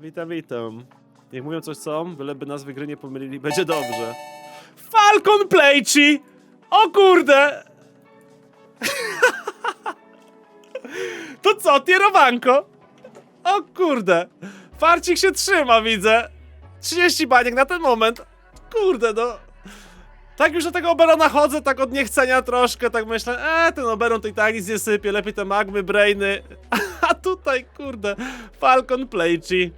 Witam, witam. Niech mówią coś co, byleby nazwy gry nie pomylili, będzie dobrze. Falcon Playci! O kurde! To co, tierowanko? O kurde! Farcik się trzyma, widzę. 30 baniek na ten moment. Kurde, no. Tak już do tego Oberona chodzę, tak od niechcenia troszkę, tak myślę, e, ten Oberon to i tak nic nie sypie, lepiej te magmy, brainy. A tutaj, kurde, Falcon Playci.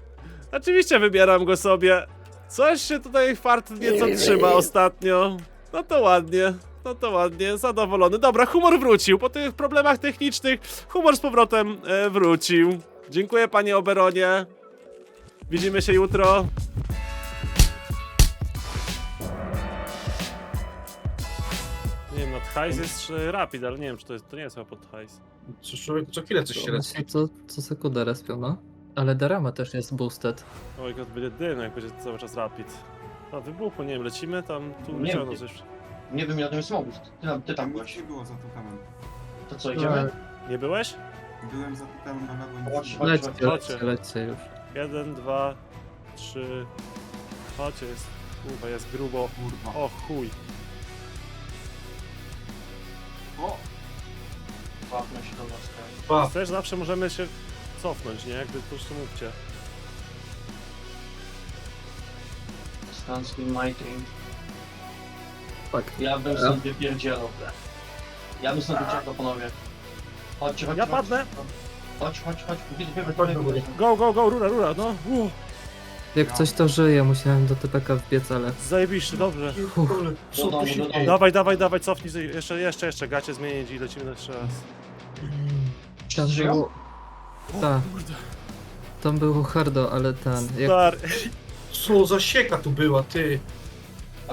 Oczywiście wybieram go sobie. Coś się tutaj fart nieco trzyma ostatnio. No to ładnie. No to ładnie, zadowolony. Dobra, humor wrócił. Po tych problemach technicznych humor z powrotem e, wrócił. Dziękuję panie Oberonie. Widzimy się jutro. Nie wiem, no hajs jest e, rapid, ale nie wiem, czy to, jest, to nie jest chyba pod hajs. Co, człowiek co chwilę coś się się co, co sekundę respią, no. Ale Darama też jest boosted. Oj, jak będzie dym, jak będzie cały czas rapid. A wybuchło, nie wiem, lecimy tam, tu Nie wyciągnął wiem. coś. Nie wiem, ja tam jest Mobust. Ty, tam- ty tam Nic byłeś. nie było za totemem. To co, idziemy? Nie byłeś? Byłem za totemem na lewo Chodź, nic nie chodź. Lećcie, chodźcie. lećcie, lećcie już. Jeden, dwa, trzy. Chodźcie, jest, kurwa, jest grubo. Kurwa. O chuj. O! Łapnę się do was. tak. Też zawsze możemy się cofnąć, nie? Jakby po prostu mówcie. Stanski Mighty. Tak. Ja bym Ja- stąd wypierdzielał. Ja bym stąd uciekał, panowie. Chodźcie, chodźcie. Ja chodźcie. padnę. Chodź, chodź, chodź. Widzę, widzę, Chodź do góry. Go, go, go, rura, rura, no. Uh, Jak coś to żyje, musiałem do TPK wbiec, ale... zajebiście, dobrze. co Do tu domu, się do domu. dzieje? Dawaj, dawaj, dawaj, cofnij, sobie. jeszcze, jeszcze, jeszcze, gacie zmienić i lecimy jeszcze raz. Żyją? było... Tak, tam było hardo, ale ten... Jak... Stary, Co za sieka tu była, ty?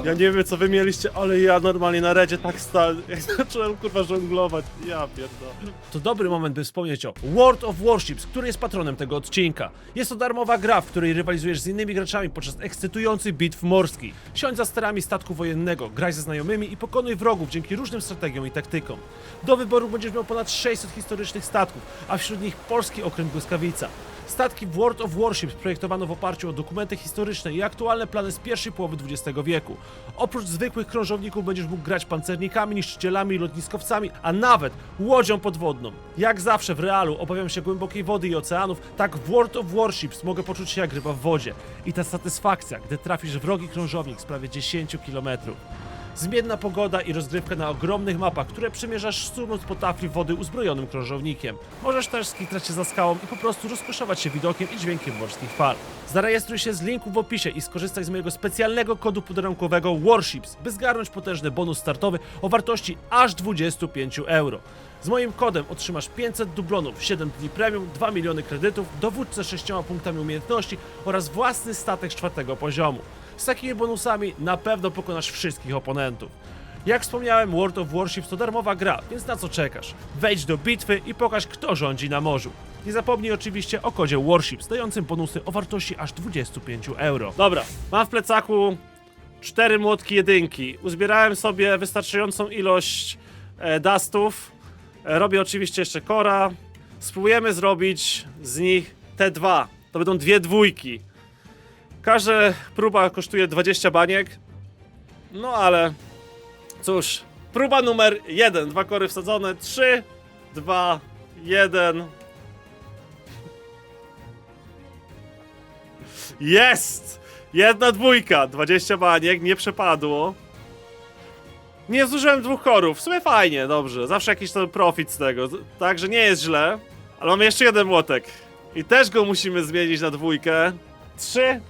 Ja nie wiem co wy mieliście, ale ja normalnie na redzie tak stałem, jak zacząłem kurwa żonglować, ja pierdolę. To dobry moment, by wspomnieć o World of Warships, który jest patronem tego odcinka. Jest to darmowa gra, w której rywalizujesz z innymi graczami podczas ekscytujących bitw morskich. Siądź za sterami statku wojennego, graj ze znajomymi i pokonuj wrogów dzięki różnym strategiom i taktykom. Do wyboru będziesz miał ponad 600 historycznych statków, a wśród nich polski okręt Błyskawica. Statki World of Warships projektowano w oparciu o dokumenty historyczne i aktualne plany z pierwszej połowy XX wieku. Oprócz zwykłych krążowników będziesz mógł grać pancernikami, niszczycielami, lotniskowcami, a nawet łodzią podwodną. Jak zawsze w realu obawiam się głębokiej wody i oceanów, tak w World of Warships mogę poczuć się jak ryba w wodzie. I ta satysfakcja, gdy trafisz w wrogi krążownik z prawie 10 kilometrów. Zmienna pogoda i rozgrywka na ogromnych mapach, które przemierzasz stunąc po tafli wody uzbrojonym krążownikiem. Możesz też skitrać się za skałą i po prostu rozkoszować się widokiem i dźwiękiem morskich fal. Zarejestruj się z linku w opisie i skorzystaj z mojego specjalnego kodu pudełkowego Warships, by zgarnąć potężny bonus startowy o wartości aż 25 euro. Z moim kodem otrzymasz 500 dublonów, 7 dni premium, 2 miliony kredytów, dowódcę z 6 punktami umiejętności oraz własny statek czwartego poziomu. Z takimi bonusami na pewno pokonasz wszystkich oponentów. Jak wspomniałem, World of Warships to darmowa gra, więc na co czekasz? Wejdź do bitwy i pokaż, kto rządzi na morzu. Nie zapomnij oczywiście o kodzie Warships, dającym bonusy o wartości aż 25 euro. Dobra, mam w plecaku cztery młotki jedynki. Uzbierałem sobie wystarczającą ilość e, dustów. E, robię oczywiście jeszcze kora. Spróbujemy zrobić z nich te dwa. To będą dwie dwójki. Każda próba kosztuje 20 baniek. No ale cóż, próba numer jeden. Dwa kory wsadzone. Trzy, dwa, jeden. Jest! Jedna dwójka, 20 baniek, nie przepadło. Nie zużyłem dwóch korów, w sumie fajnie, dobrze. Zawsze jakiś to profit z tego, także nie jest źle. Ale mamy jeszcze jeden młotek. I też go musimy zmienić na dwójkę. Trzy,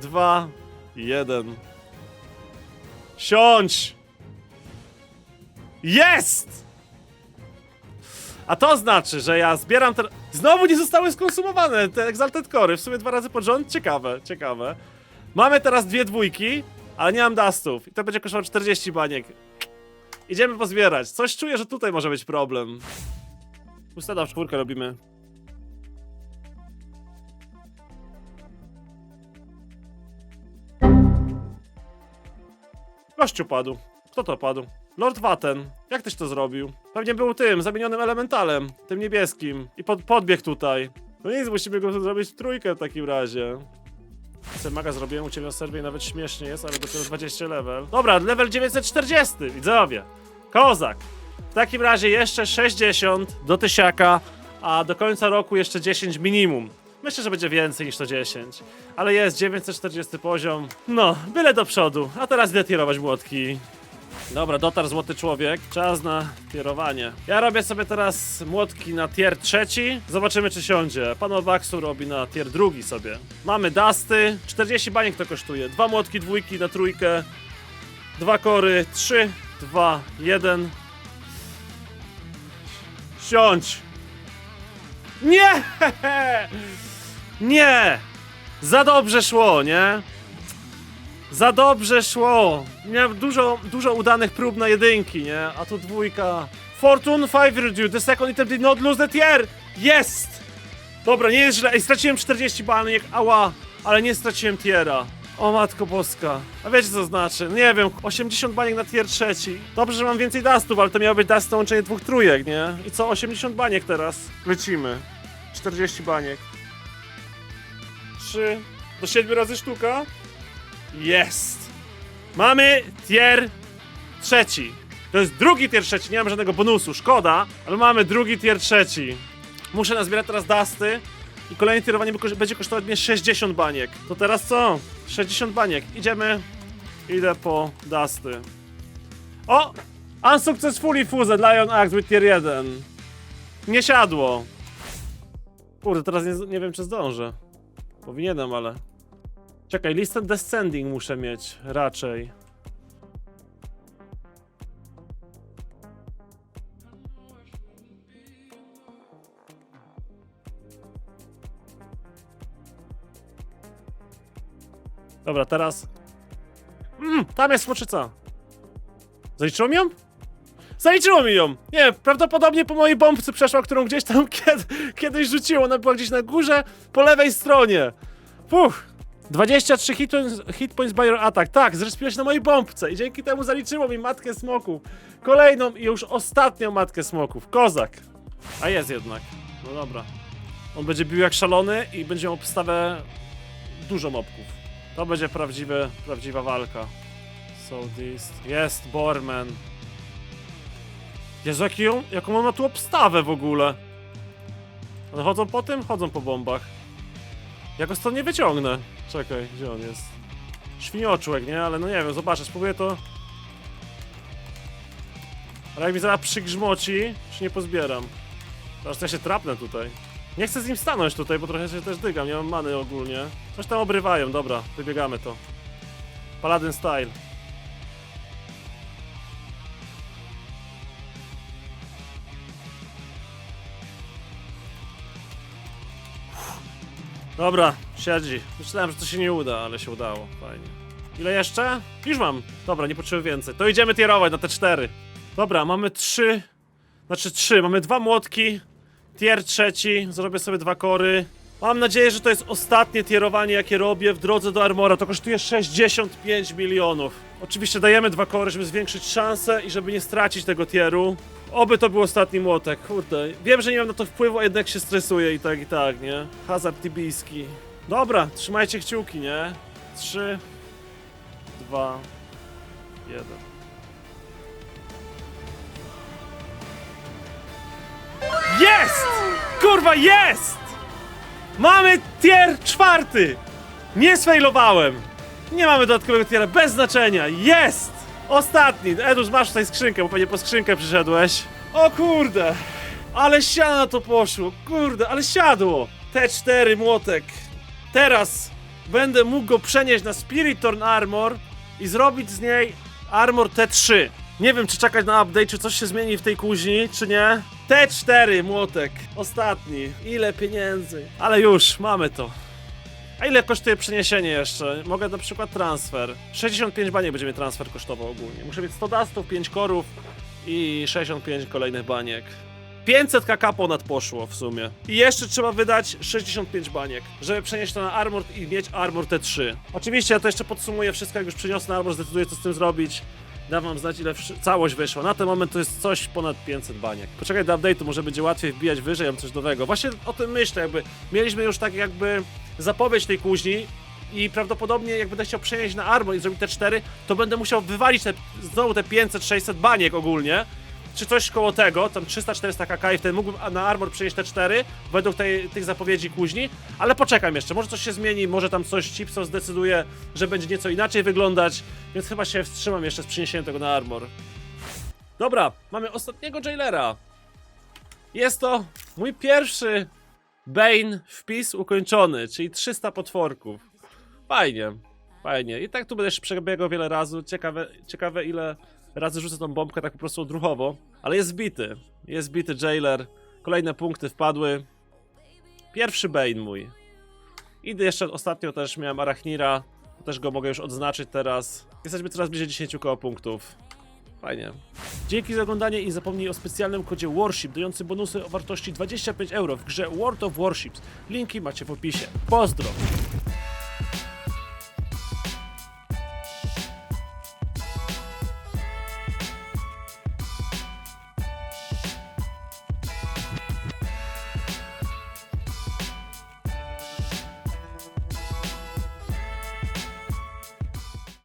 dwa, jeden. Siądź! Jest! A to znaczy, że ja zbieram te... Znowu nie zostały skonsumowane te Exalted Cory, w sumie dwa razy pod rząd. Ciekawe, ciekawe. Mamy teraz dwie dwójki, ale nie mam dustów. I to będzie kosztowało 40 baniek. Idziemy pozbierać. Coś czuję, że tutaj może być problem. Ustada w czwórkę robimy. Gościu padł. Kto to padł? Lord Waten. Jak tyś to zrobił? Pewnie był tym, zamienionym elementalem. Tym niebieskim. I pod, podbiegł tutaj. No nic, musimy go zrobić w trójkę w takim razie. Maga zrobiłem u ciebie na serwie nawet śmiesznie jest, ale dopiero 20 level. Dobra, level 940, widzowie. Kozak. W takim razie jeszcze 60 do tysiaka, a do końca roku jeszcze 10 minimum. Myślę, że będzie więcej niż to 10. Ale jest 940 poziom. No, byle do przodu. A teraz idę tierować młotki. Dobra, dotarł złoty człowiek. Czas na tierowanie. Ja robię sobie teraz młotki na tier trzeci. Zobaczymy, czy siądzie. Pan Owaksu robi na tier drugi sobie. Mamy dasty. 40 baniek to kosztuje. Dwa młotki, dwójki na trójkę. Dwa kory. Trzy, dwa, jeden. Siądź! Nie! Nie! Za dobrze szło, nie? Za dobrze szło. Miałem dużo, dużo udanych prób na jedynki, nie? A tu dwójka. Fortune 5 reduced. The second item did not lose the tier. Jest! Dobra, nie jest źle. Ej, straciłem 40 baniek, ała, ale nie straciłem tiera. O matko boska. A wiecie co znaczy? Nie wiem, 80 baniek na tier trzeci. Dobrze, że mam więcej dustów, ale to miało być dust na łączenie dwóch trójek, nie? I co, 80 baniek teraz? Lecimy. 40 baniek. 3 do 7 razy sztuka. Jest! Mamy tier trzeci. To jest drugi tier trzeci, nie mam żadnego bonusu, szkoda, ale mamy drugi tier trzeci. Muszę nazbierać teraz dusty i kolejne tierowanie będzie- będzie kosztować mnie 60 baniek. To teraz co? 60 baniek. Idziemy. Idę po dusty. O! Unsuccessfully fused Lion Axe with tier 1. Nie siadło. Kurde, teraz nie, nie wiem czy zdążę. Powinienem, ale... Czekaj, listę descending muszę mieć, raczej. Dobra, teraz... Mm, tam jest smoczyca. Zaliczyło mi ją? Zaliczyło mi ją! Nie, prawdopodobnie po mojej bombce przeszła, którą gdzieś tam kiedy, kiedyś rzuciło. Ona była gdzieś na górze, po lewej stronie. Puch! 23 hit points, hit points by your attack. Tak, zrespiłeś na mojej bombce i dzięki temu zaliczyło mi matkę smoków. Kolejną i już ostatnią matkę smoków. Kozak. A jest jednak. No dobra. On będzie bił jak szalony i będzie miał obstawę dużo mobków. To będzie prawdziwe, prawdziwa walka. So this... Jest Borman. Jezu, jaki ją, jaką on ma tu obstawę w ogóle. One chodzą po tym? Chodzą po bombach. Ja go stąd nie wyciągnę. Czekaj, gdzie on jest? Świnioczłek, nie? Ale no nie wiem, zobaczę, spróbuję to... Ale jak mi zaraz przygrzmoci, czy nie pozbieram. Teraz ja się trapnę tutaj. Nie chcę z nim stanąć tutaj, bo trochę się też dygam, nie mam many ogólnie. Coś tam obrywają, dobra, wybiegamy to. Paladin style. Dobra, siedzi. Myślałem, że to się nie uda, ale się udało. Fajnie. Ile jeszcze? Już mam. Dobra, nie potrzebuję więcej. To idziemy tierować na te cztery. Dobra, mamy trzy. Znaczy trzy. Mamy dwa młotki. Tier trzeci. Zrobię sobie dwa kory. Mam nadzieję, że to jest ostatnie tierowanie, jakie robię w drodze do Armora. To kosztuje 65 milionów. Oczywiście dajemy dwa kory, żeby zwiększyć szanse i żeby nie stracić tego tieru. Oby to był ostatni młotek, kurde. Wiem, że nie mam na to wpływu, a jednak się stresuję i tak, i tak, nie? Hazard tibijski. Dobra, trzymajcie kciuki, nie? Trzy, dwa, jeden. Jest! Kurwa, jest! Mamy tier czwarty! Nie sfailowałem! Nie mamy dodatkowego tiera, bez znaczenia! Jest! Ostatni! Edus, masz tutaj skrzynkę, bo pewnie po skrzynkę przyszedłeś. O kurde! Ale siana to poszło, kurde, ale siadło! T4 młotek. Teraz będę mógł go przenieść na Spiritorn Armor i zrobić z niej Armor T3. Nie wiem, czy czekać na update, czy coś się zmieni w tej kuźni, czy nie. T4 młotek. Ostatni. Ile pieniędzy. Ale już, mamy to. A ile kosztuje przeniesienie jeszcze? Mogę na przykład transfer. 65 baniek będzie mnie transfer kosztował ogólnie. Muszę mieć 100 dustów, 5 korów i 65 kolejnych baniek. 500 kk ponad poszło w sumie. I jeszcze trzeba wydać 65 baniek, żeby przenieść to na Armor i mieć Armor T3. Oczywiście ja to jeszcze podsumuję wszystko, jak już przeniosę na Armor, zdecyduję co z tym zrobić. Dam wam znać, ile całość wyszła. Na ten moment to jest coś ponad 500 baniek. Poczekaj do update'u, może będzie łatwiej wbijać wyżej, mam coś nowego. Właśnie o tym myślę, jakby mieliśmy już tak jakby zapowiedź tej kuźni i prawdopodobnie jak będę chciał przenieść na armor i zrobić te 4, to będę musiał wywalić te, znowu te 500-600 baniek ogólnie. Czy coś koło tego, tam 300-400 kk i wtedy mógłbym na armor przenieść te 4 według tej, tych zapowiedzi kuźni, ale poczekam jeszcze, może coś się zmieni, może tam coś Chipso zdecyduje, że będzie nieco inaczej wyglądać, więc chyba się wstrzymam jeszcze z przeniesieniem tego na armor. Dobra, mamy ostatniego jailera. Jest to mój pierwszy Bane wpis ukończony, czyli 300 potworków. Fajnie, fajnie. I tak tu będę jeszcze przebiegał wiele razy. Ciekawe, ciekawe ile razy rzucę tą bombkę tak po prostu odruchowo. Ale jest zbity. Jest zbity jailer. Kolejne punkty wpadły. Pierwszy Bane mój. I jeszcze ostatnio też miałem Arachnira. Też go mogę już odznaczyć teraz. Jesteśmy coraz bliżej 10 koło punktów. Fajnie. Dzięki za oglądanie i zapomnij o specjalnym kodzie Warship dającym bonusy o wartości 25 euro w grze World of Warships. Linki macie w opisie. Pozdro!